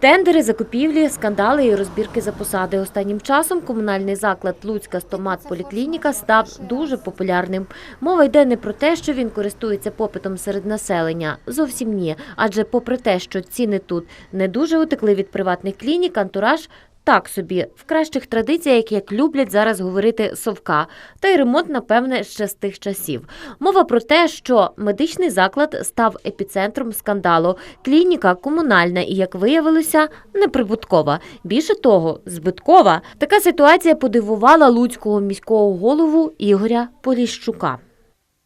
Тендери, закупівлі, скандали і розбірки за посади. Останнім часом комунальний заклад Луцька стомат поліклініка став дуже популярним. Мова йде не про те, що він користується попитом серед населення. Зовсім ні. Адже попри те, що ціни тут не дуже утекли від приватних клінік, антураж так собі, в кращих традиціях, як люблять зараз говорити совка. Та й ремонт, напевне, ще з тих часів. Мова про те, що медичний заклад став епіцентром скандалу. Клініка комунальна і, як виявилося, неприбуткова. Більше того, збиткова. Така ситуація подивувала луцького міського голову Ігоря Поліщука.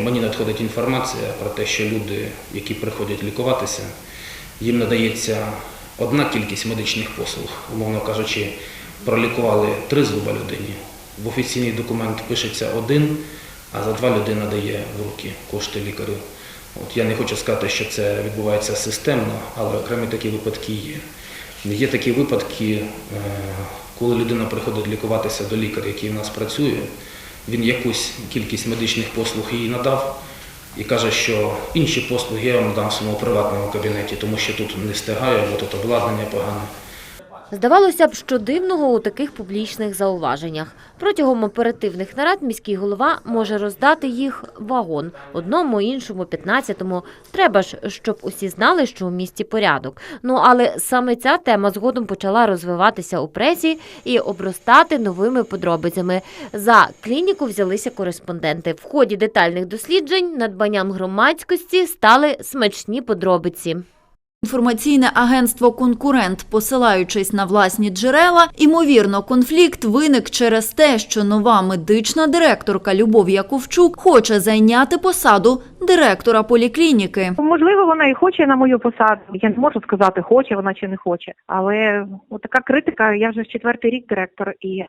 Мені надходить інформація про те, що люди, які приходять лікуватися, їм надається одна кількість медичних послуг, умовно кажучи, пролікували три зуба людині. В офіційний документ пишеться один, а за два людина дає в руки кошти лікарю. От я не хочу сказати, що це відбувається системно, але окремі такі випадки є. Є такі випадки, е, коли людина приходить лікуватися до лікаря, який в нас працює, він якусь кількість медичних послуг їй надав і каже, що інші послуги я вам дам в своєму приватному кабінеті, тому що тут не встигаю, бо тут обладнання погане. Здавалося б, що дивного у таких публічних зауваженнях. Протягом оперативних нарад міський голова може роздати їх вагон одному, іншому, п'ятнадцятому. Треба ж, щоб усі знали, що у місті порядок. Ну але саме ця тема згодом почала розвиватися у пресі і обростати новими подробицями. За клініку взялися кореспонденти. В ході детальних досліджень надбанням громадськості стали смачні подробиці. Інформаційне агентство Конкурент, посилаючись на власні джерела, імовірно, конфлікт виник через те, що нова медична директорка Любов Яковчук хоче зайняти посаду директора поліклініки. Можливо, вона і хоче на мою посаду. Я не можу сказати, хоче вона чи не хоче. Але така критика, я вже четвертий рік директор, і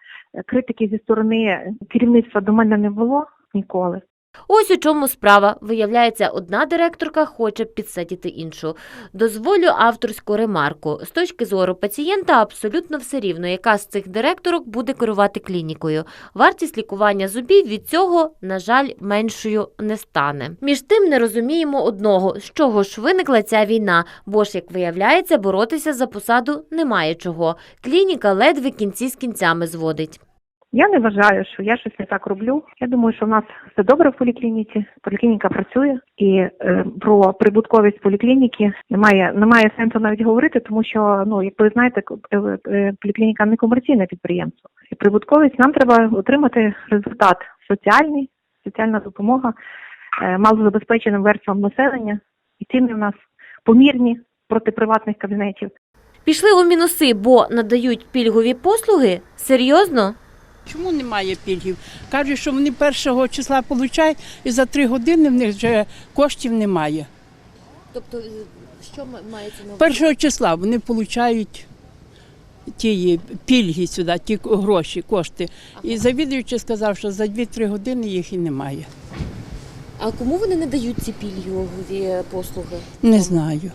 критики зі сторони керівництва до мене не було ніколи. Ось у чому справа. Виявляється, одна директорка хоче підсадити іншу. Дозволю авторську ремарку. З точки зору пацієнта абсолютно все рівно, яка з цих директорок буде керувати клінікою. Вартість лікування зубів від цього, на жаль, меншою не стане. Між тим не розуміємо одного, з чого ж виникла ця війна, бо ж, як виявляється, боротися за посаду немає чого. Клініка ледве кінці з кінцями зводить. Я не вважаю, що я щось не так роблю. Я думаю, що в нас все добре в поліклініці. Поліклініка працює, і е, про прибутковість поліклініки немає немає сенсу навіть говорити, тому що ну як ви знаєте, е, е, поліклініка не комерційне підприємство. І прибутковість нам треба отримати результат соціальний, соціальна допомога е, малозабезпеченим верствам населення. І ціни в нас помірні проти приватних кабінетів. Пішли у мінуси, бо надають пільгові послуги? Серйозно? Чому немає пільгів? Кажуть, що вони першого числа получають, і за три години в них вже коштів немає. Тобто, що мається на Першого числа вони получають ті пільги сюди, ті гроші, кошти. І завідуючий сказав, що за 2-3 години їх і немає. А кому вони не дають ці пільгові послуги? Не знаю.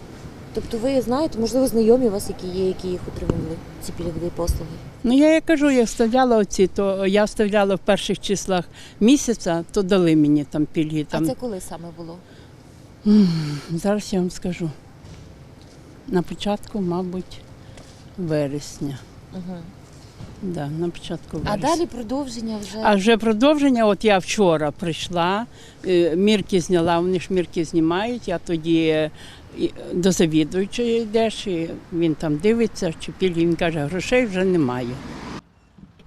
Тобто ви знаєте, можливо, знайомі у вас, які є, які їх отримували, ці пільгові послуги? Ну я як кажу, я вставляла оці, то я вставляла в перших числах місяця, то дали мені там пільги. Там. А це коли саме було? Зараз я вам скажу. На початку, мабуть, вересня. Угу. Да, на початку А далі продовження вже. А вже продовження, от я вчора прийшла, е, мірки зняла, вони ж мірки знімають, я тоді е, до завідуючої йдеш, і він там дивиться, чи пільги, він каже, грошей вже немає.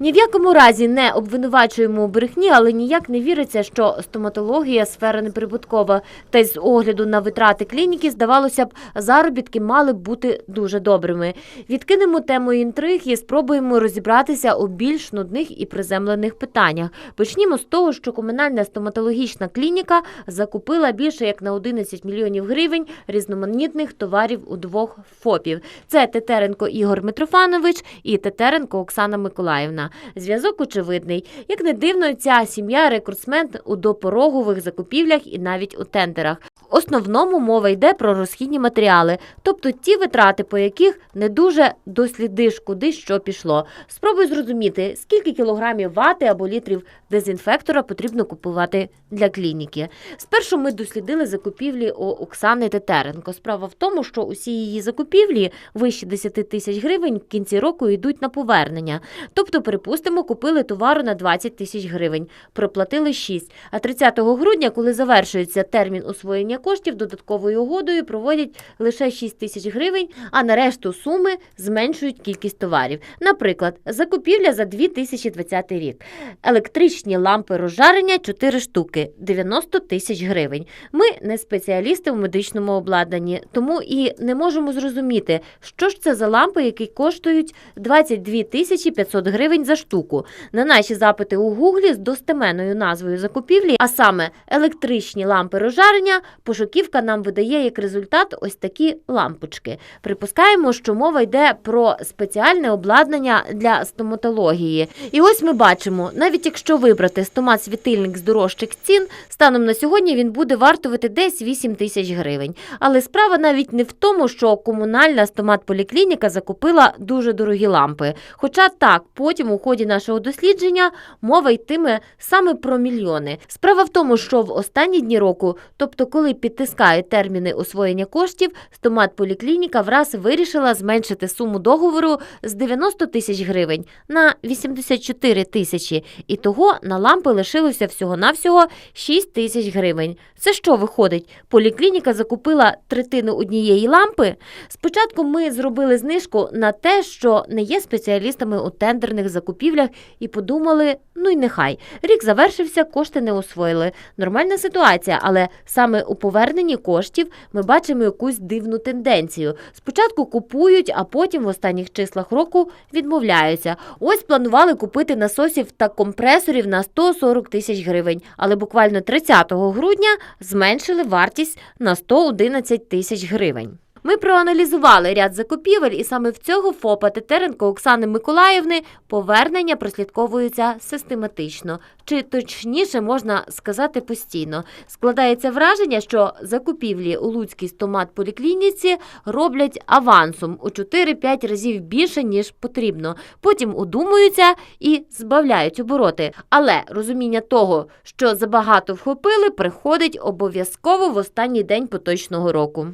Ні в якому разі не обвинувачуємо у брехні, але ніяк не віриться, що стоматологія сфера неприбуткова. Та й з огляду на витрати клініки, здавалося б, заробітки мали б бути дуже добрими. Відкинемо тему інтриг і спробуємо розібратися у більш нудних і приземлених питаннях. Почнімо з того, що комунальна стоматологічна клініка закупила більше як на 11 мільйонів гривень різноманітних товарів у двох ФОПів. Це Тетеренко Ігор Митрофанович і Тетеренко Оксана Миколаївна. Зв'язок очевидний. Як не дивно, ця сім'я рекордсмен у допорогових закупівлях і навіть у тендерах. Основному мова йде про розхідні матеріали, тобто ті витрати, по яких не дуже дослідиш, куди що пішло. Спробуй зрозуміти, скільки кілограмів вати або літрів дезінфектора потрібно купувати для клініки. Спершу ми дослідили закупівлі у Оксани Тетеренко. Справа в тому, що усі її закупівлі вище 10 тисяч гривень в кінці року йдуть на повернення. Тобто, припустимо, купили товару на 20 тисяч гривень, проплатили 6. А 30 грудня, коли завершується термін освоєння коштів, додатковою угодою проводять лише 6 тисяч гривень, а на решту суми зменшують кількість товарів. Наприклад, закупівля за 2020 рік. Електричні лампи розжарення 4 штуки 90 тисяч гривень. Ми не спеціалісти в медичному обладнанні, тому і не можемо зрозуміти, що ж це за лампи, які коштують 22 тисячі 500 гривень за штуку. На наші запити у Гуглі з достеменною назвою закупівлі, а саме електричні лампи розжарення, пошуківка нам видає як результат ось такі лампочки. Припускаємо, що мова йде про спеціальне обладнання для стоматології. І ось ми бачимо, навіть якщо вибрати стомат-світильник з дорожчих цін, станом на сьогодні він буде вартувати десь 8 тисяч гривень. Але справа навіть не в тому, що комунальна стомат-поліклініка закупила дуже дорогі лампи. Хоча так, потім у ході нашого дослідження мова йтиме саме про мільйони. Справа в тому, що в останні дні року, тобто коли підтискають терміни освоєння коштів, стомат-поліклініка враз вирішила зменшити суму договору з 90 тисяч гривень на 84 тисячі. І того на лампи лишилося всього-навсього 6 тисяч гривень. Це що виходить? Поліклініка закупила третину однієї лампи. Спочатку ми зробили знижку на те, що не є спеціалістами у тендерних закупівлях, і подумали: ну й нехай. Рік завершився, кошти не освоїли. Нормальна ситуація, але саме у поверненні коштів ми бачимо якусь дивну тенденцію. Спочатку купують, а потім в останніх числах року відмовляються. Ось планували купити насосів та компресорів на 140 тисяч гривень, але буквально 30 грудня зменшили вартість на 111 тисяч гривень. Ми проаналізували ряд закупівель, і саме в цього ФОПа Тетеренко Оксани Миколаївни повернення прослідковуються систематично, чи точніше можна сказати постійно. Складається враження, що закупівлі у Луцькій стомат-поліклініці роблять авансом у 4-5 разів більше ніж потрібно. Потім удумуються і збавляють обороти. Але розуміння того, що забагато вхопили, приходить обов'язково в останній день поточного року.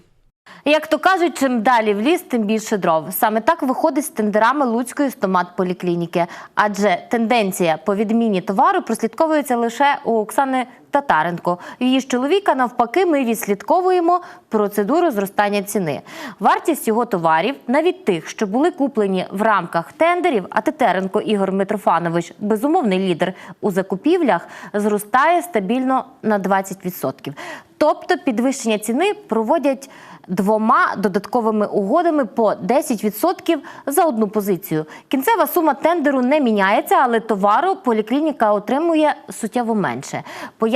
Як то кажуть, чим далі в ліс, тим більше дров. Саме так виходить з тендерами Луцької стомат-поліклініки. Адже тенденція по відміні товару прослідковується лише у Оксани Татаренко. Її ж чоловіка, навпаки, ми відслідковуємо процедуру зростання ціни. Вартість його товарів, навіть тих, що були куплені в рамках тендерів, а Тетеренко Ігор Митрофанович, безумовний лідер у закупівлях, зростає стабільно на 20%. Тобто підвищення ціни проводять двома додатковими угодами по 10% за одну позицію. Кінцева сума тендеру не міняється, але товару поліклініка отримує суттєво менше.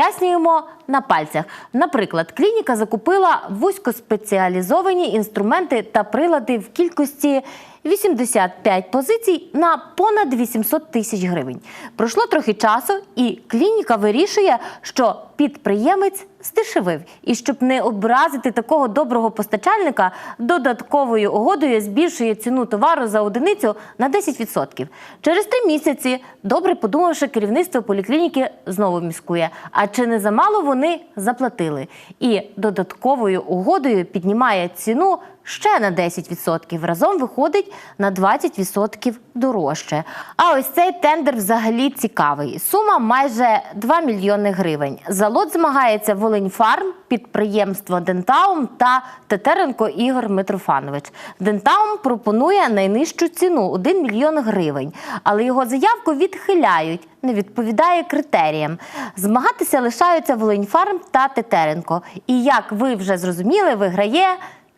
Пояснюємо на пальцях. Наприклад, клініка закупила вузькоспеціалізовані інструменти та прилади в кількості 85 позицій на понад 800 тисяч гривень. Пройшло трохи часу, і клініка вирішує, що підприємець здешевив. І щоб не образити такого доброго постачальника, додатковою угодою збільшує ціну товару за одиницю на 10%. Через три місяці, добре подумавши, керівництво поліклініки знову міскує. А чи не замало вони заплатили? І додатковою угодою піднімає ціну ще на 10%. Разом виходить на 20% дорожче. А ось цей тендер взагалі цікавий. Сума майже 2 мільйони гривень. За лот змагається Волиньфарм, підприємство Дентаум та Тетеренко Ігор Митрофанович. Дентаум пропонує найнижчу ціну 1 мільйон гривень, але його заявку відхиляють. Не відповідає критеріям. Змагатися лишаються Волиньфарм та Тетеренко. І як ви вже зрозуміли, виграє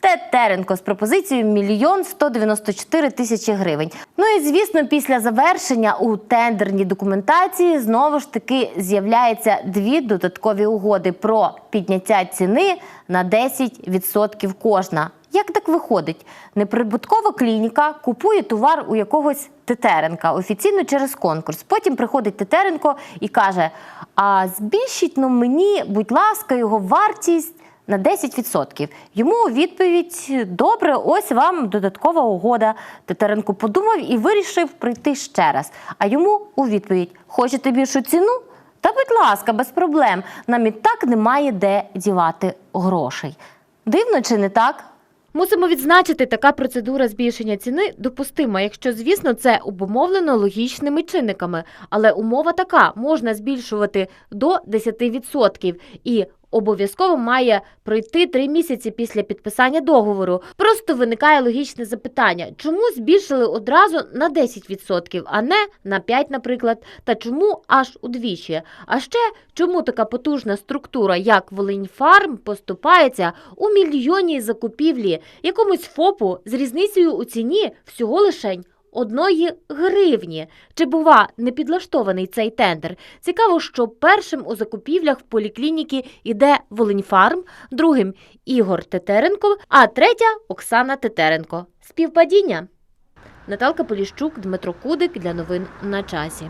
Тетеренко з пропозицією мільйон 194 тисячі гривень. Ну і звісно, після завершення у тендерній документації знову ж таки з'являються дві додаткові угоди про підняття ціни на 10% кожна. Як так виходить? Неприбуткова клініка купує товар у якогось Тетеренка офіційно через конкурс. Потім приходить Тетеренко і каже: А збільшіть ну мені, будь ласка, його вартість на 10%. Йому у відповідь добре, ось вам додаткова угода. Тетеренко подумав і вирішив прийти ще раз. А йому у відповідь: хочете більшу ціну? Та, будь ласка, без проблем. Нам і так немає де дівати грошей. Дивно чи не так? Мусимо відзначити, така процедура збільшення ціни допустима, якщо, звісно, це обумовлено логічними чинниками. Але умова така: можна збільшувати до 10% і обов'язково має пройти три місяці після підписання договору. Просто виникає логічне запитання: чому збільшили одразу на 10%, а не на 5%, наприклад, та чому аж удвічі? А ще чому така потужна структура, як Волиньфарм, поступається у мільйонній закупівлі якомусь ФОПу з різницею у ціні всього лишень одної гривні. Чи бува не підлаштований цей тендер? Цікаво, що першим у закупівлях в поліклініки іде Волиньфарм, другим Ігор Тетеренко, а третя Оксана Тетеренко. Співпадіння. Наталка Поліщук, Дмитро Кудик для новин на часі.